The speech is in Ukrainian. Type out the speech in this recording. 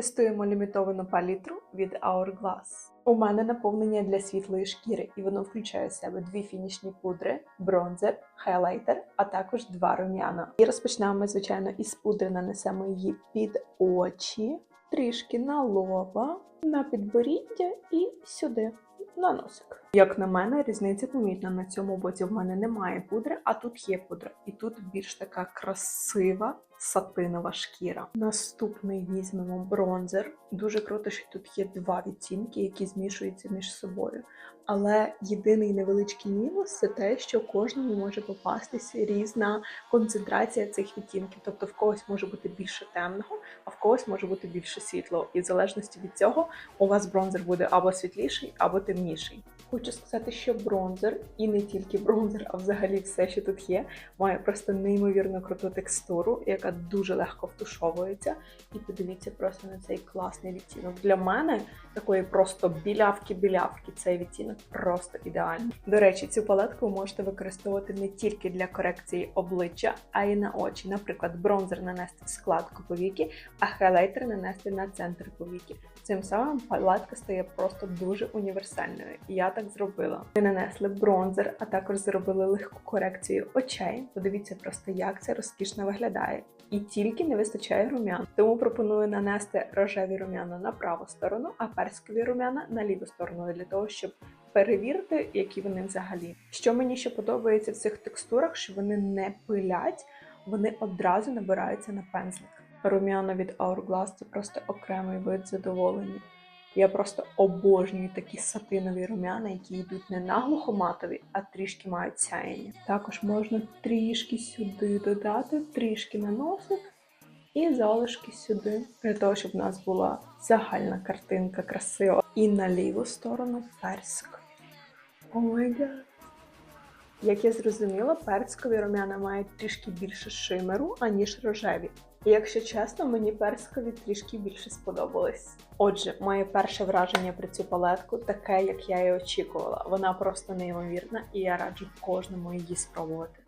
Тестуємо лімітовану палітру від Hourglass. У мене наповнення для світлої шкіри, і воно включає в себе дві фінішні пудри, бронзер, хайлайтер, а також два рум'яна. І розпочнемо ми, звичайно, із пудри нанесемо її під очі, трішки на лоба, на підборіддя і сюди. На носик. Як на мене, різниця помітна. На цьому боці в мене немає пудри, а тут є пудра. І тут більш така красива сатинова шкіра. Наступний візьмемо бронзер. Дуже круто, що тут є два відтінки, які змішуються між собою. Але єдиний невеличкий мінус це те, що кожному може попастися різна концентрація цих відтінків. Тобто в когось може бути більше темного, а в когось може бути більше світлого. І в залежності від цього у вас бронзер буде або світліший, або темніший. Хочу сказати, що бронзер, і не тільки бронзер, а взагалі все, що тут є, має просто неймовірно круту текстуру, яка дуже легко втушовується. І подивіться просто на цей класний відтінок. Для мене такої просто білявки-білявки цей відтінок просто ідеальний. До речі, цю палетку ви можете використовувати не тільки для корекції обличчя, а й на очі. Наприклад, бронзер нанести в складку повіки, а хайлайтер нанести на центр повіки. Цим самим палетка стає просто дуже універсальною. Я так зробила. Ми нанесли бронзер, а також зробили легку корекцію очей. Подивіться просто, як це розкішно виглядає. І тільки не вистачає рум'ян. Тому пропоную нанести рожеві рум'яна на праву сторону, а персикові рум'яна на ліву сторону для того, щоб перевірити, які вони взагалі. Що мені ще подобається в цих текстурах, що вони не пилять, вони одразу набираються на пензлик. Рум'яна від Hourglass – це просто окремий вид задоволення. Я просто обожнюю такі сатинові рум'яна, які йдуть не наглухо матові, а трішки мають сяєння. Також можна трішки сюди додати, трішки на носик і залишки сюди, для того, щоб в нас була загальна картинка красива. І на ліву сторону персик. О май гад! Як я зрозуміла, перскові рум'яна мають трішки більше шимеру, аніж рожеві. Якщо чесно, мені перскові трішки більше сподобались. Отже, моє перше враження про цю палетку таке, як я і очікувала. Вона просто неймовірна, і я раджу кожному її спробувати.